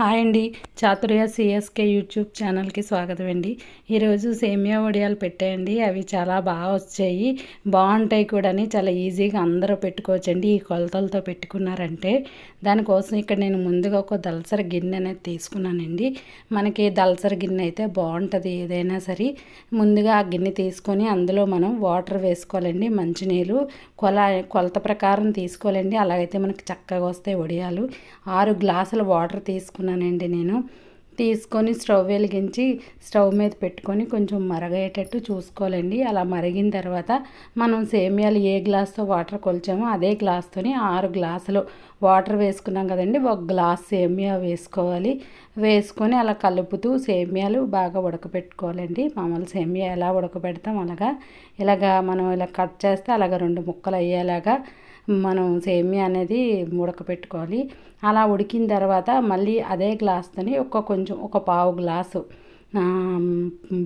Hi అండి. Chaturya CSK YouTube ఛానల్కి స్వాగతం అండి. ఈరోజు సేమియా వడియాలు పెట్టేయండి. అవి చాలా బాగా వచ్చాయి. బాగుంటాయి కూడా చాలా ఈజీగా అందరూ పెట్టుకోవచ్చండి. ఈ కొలతలతో పెట్టుకున్నారంటే దానికోసం ఇక్కడ నేను ముందుగా ఒక దళసర గిన్నె అనేది తీసుకున్నానండి. మనకి దళసర గిన్నె అయితే బాగుంటుంది ఏదైనా సరే. ముందుగా ఆ గిన్నె తీసుకొని అందులో మనం వాటర్ వేసుకోవాలండి. మంచినీళ్ళు కొల కొలత ప్రకారం తీసుకోవాలండి. అలాగైతే మనకి చక్కగా వస్తాయి వడియాలు. ఆరు గ్లాసుల వాటర్ తీసుకున్నానండి నేను. తీసుకొని స్టవ్ వెలిగించి స్టవ్ మీద పెట్టుకొని కొంచెం మరగేటట్టు చూసుకోవాలండి. అలా మరిగిన తర్వాత మనం సేమియాలు ఏ గ్లాస్తో వాటర్ కొలిచామో అదే గ్లాస్తోని ఆరు గ్లాసులు వాటర్ వేసుకున్నాం కదండి. ఒక గ్లాస్ సేమియా వేసుకోవాలి. వేసుకొని అలా కలుపుతూ సేమియాలు బాగా ఉడకపెట్టుకోవాలండి. మామూలు సేమియా ఎలా ఉడకపెడతాం అలాగా. ఇలాగా మనం ఇలా కట్ చేస్తే అలాగ రెండు ముక్కలు అయ్యేలాగా మనం సేమియా అనేది ఉడకపెట్టుకోవాలి. అలా ఉడికిన తర్వాత మళ్ళీ అదే గ్లాస్తోని ఒక కొంచెం ఒక పావు గ్లాసు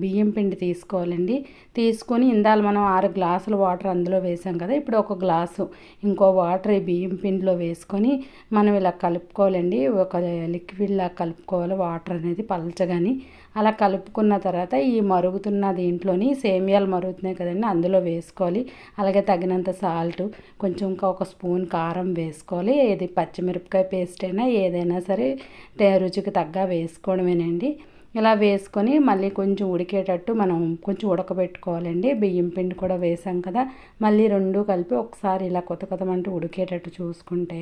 బియ్యం పిండి తీసుకోవాలండి. తీసుకొని ఇందాల మనం ఆరు గ్లాసులు వాటర్ అందులో వేసాం కదా ఇప్పుడు ఒక గ్లాసు ఇంకో వాటర్ ఈ బియ్యం పిండిలో వేసుకొని మనం ఇలా కలుపుకోవాలండి. ఒక లిక్విడ్లా కలుపుకోవాలి వాటర్ అనేది పలచగాని. అలా కలుపుకున్న తర్వాత ఈ మరుగుతున్న దీంట్లోని సేమియాలు మరుగుతున్నాయి కదండి అందులో వేసుకోవాలి. అలాగే తగినంత సాల్ట్ కొంచెం ఇంకా ఒక స్పూన్ కారం వేసుకోవాలి. ఏది పచ్చిమిరపకాయ పేస్ట్ అయినా ఏదైనా సరే రుచికి తగ్గ వేసుకోవడమేనండి. ఇలా వేసుకొని మళ్ళీ కొంచెం ఉడికేటట్టు మనం కొంచెం ఉడకబెట్టుకోవాలండి. బియ్యం పిండి కూడా వేసాం కదా మళ్ళీ రెండు కలిపి ఒకసారి ఇలా కొత్త కొత్తమంటూ ఉడికేటట్టు చూసుకుంటే.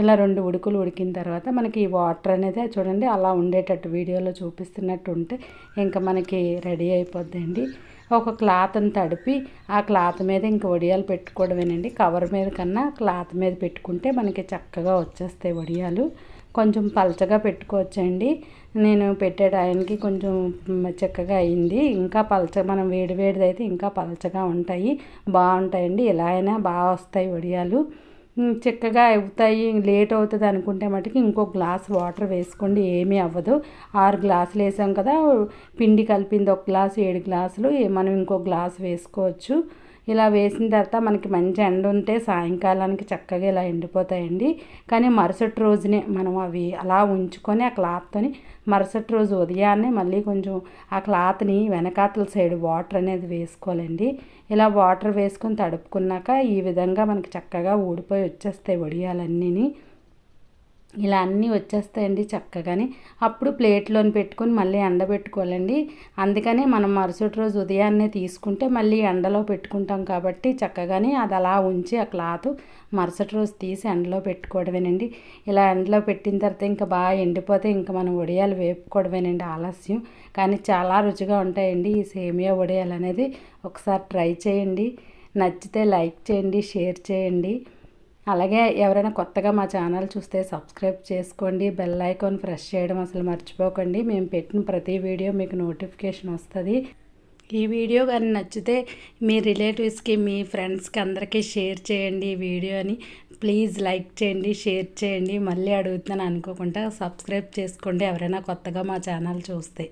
ఇలా రెండు ఉడుకులు ఉడికిన తర్వాత మనకి ఈ వాటర్ అనేది చూడండి అలా ఉండేటట్టు వీడియోలో చూపిస్తున్నట్టు ఉంటే ఇంకా మనకి రెడీ అయిపోద్దండి. ఒక క్లాత్ని తడిపి ఆ క్లాత్ మీద ఇంక వడియాలు పెట్టుకోవడమేనండి. కవర్ మీద కన్నా క్లాత్ మీద పెట్టుకుంటే మనకి చక్కగా వచ్చేస్తాయి వడియాలు. కొంచెం పలచగా పెట్టుకోవచ్చండి. నేను పెట్టే టైంకి కొంచెం చక్కగా అయింది. ఇంకా పలచ మనం వేడి వేడిది అయితే ఇంకా పలచగా ఉంటాయి. బాగుంటాయండి. ఎలా అయినా బాగా వస్తాయి వడియాలు. చక్కగా అవుతాయి. లేట్ అవుతుంది అనుకుంటే మటుకు ఇంకో గ్లాస్ వాటర్ వేసుకోండి. ఏమీ అవ్వదు. ఆరు గ్లాసులు వేసాం కదా. పిండి కలిపింది ఒక గ్లాసు ఏడు గ్లాసులు. మనం ఇంకో గ్లాస్ వేసుకోవచ్చు. ఇలా వేసిన తర్వాత మనకి మంచి ఎండ ఉంటే సాయంకాలానికి చక్కగా ఇలా ఎండిపోతాయండి. కానీ మరుసటి రోజునే మనం అవి అలా ఉంచుకొని ఆ క్లాత్తోని మరుసటి రోజు ఉదయాన్నే మళ్ళీ కొంచెం ఆ క్లాత్ని వెనకాతల సైడ్ వాటర్ అనేది వేసుకోవాలండి. ఇలా వాటర్ వేసుకొని తడుపుకున్నాక ఈ విధంగా మనకి చక్కగా ఊడిపోయి వచ్చేస్తాయి వడియాలన్నీని. ఇలా అన్నీ వచ్చేస్తాయండి చక్కగాని. అప్పుడు ప్లేట్లోని పెట్టుకొని మళ్ళీ ఎండబెట్టుకోవాలండి. అందుకనే మనం మరుసటి రోజు ఉదయాన్నే తీసుకుంటే మళ్ళీ ఎండలో పెట్టుకుంటాం కాబట్టి చక్కగాని అది అలా ఉంచి ఆ క్లాత్ మరుసటి రోజు తీసి ఎండలో పెట్టుకోవడమేనండి. ఇలా ఎండలో పెట్టిన తర్వాత ఇంకా బాగా ఎండిపోతే ఇంకా మనం వడియాలు వేపుకోవడమేనండి ఆలస్యం. కానీ చాలా రుచిగా ఉంటాయండి ఈ సేమియా వడియాలు అనేది ఒకసారి ట్రై చేయండి. నచ్చితే లైక్ చేయండి షేర్ చేయండి. అలాగే ఎవరైనా కొత్తగా మా ఛానల్ చూస్తే సబ్స్క్రైబ్ చేసుకోండి బెల్ ఐకాన్ ప్రెస్ చేయడం అసలు మర్చిపోకండి. మేము పెట్టిన ప్రతి వీడియో మీకు నోటిఫికేషన్ వస్తుంది. ఈ వీడియో కానీ నచ్చితే మీ రిలేటివ్స్కి మీ ఫ్రెండ్స్కి అందరికీ షేర్ చేయండి ఈ వీడియోని ప్లీజ్ లైక్ చేయండి షేర్ చేయండి. మళ్ళీ అడుగుతున్నాను అనుకోకుండా సబ్స్క్రైబ్ చేసుకోండి ఎవరైనా కొత్తగా మా ఛానల్ చూస్తే.